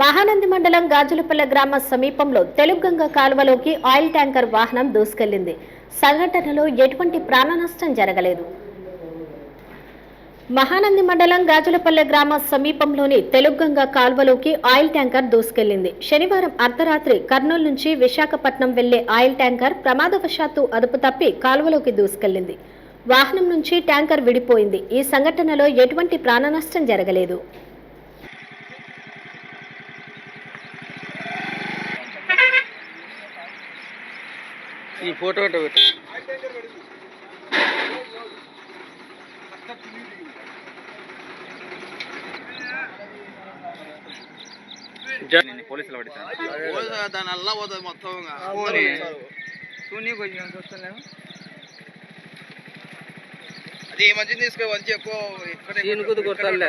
మహానంది మండలం గాజులపల్లె గ్రామ సమీపంలో తెలుగుగంగ కాలువలోకి ఆయిల్ ట్యాంకర్ వాహనం దూసుకెళ్ళింది. సంఘటనలో ఎటువంటి ప్రాణ నష్టం జరగలేదు. మహానంది మండలం గాజులపల్లె గ్రామ సమీపంలోని తెలుగుగంగ కాల్వలోకి ఆయిల్ ట్యాంకర్ దూసుకెళ్ళింది. శనివారం అర్ధరాత్రి కర్నూలు నుంచి విశాఖపట్నం వెళ్ళే ఆయిల్ ట్యాంకర్ ప్రమాదవశాత్తు అదుపు తప్పి కాల్వలోకి దూసుకెళ్ళింది. వాహనం నుంచి ట్యాంకర్ విడిపోయింది. ఈ సంఘటనలో ఎటువంటి ప్రాణ నష్టం జరగలేదు. ఈ ఫోటో పెట్టు. నిన్ను పోలీసులు పడితే దాని అల్లా పోతుంది మొత్తం అది ఈ మంచిని తీసుకో మంచి ఎక్కువ కొట్టాలే.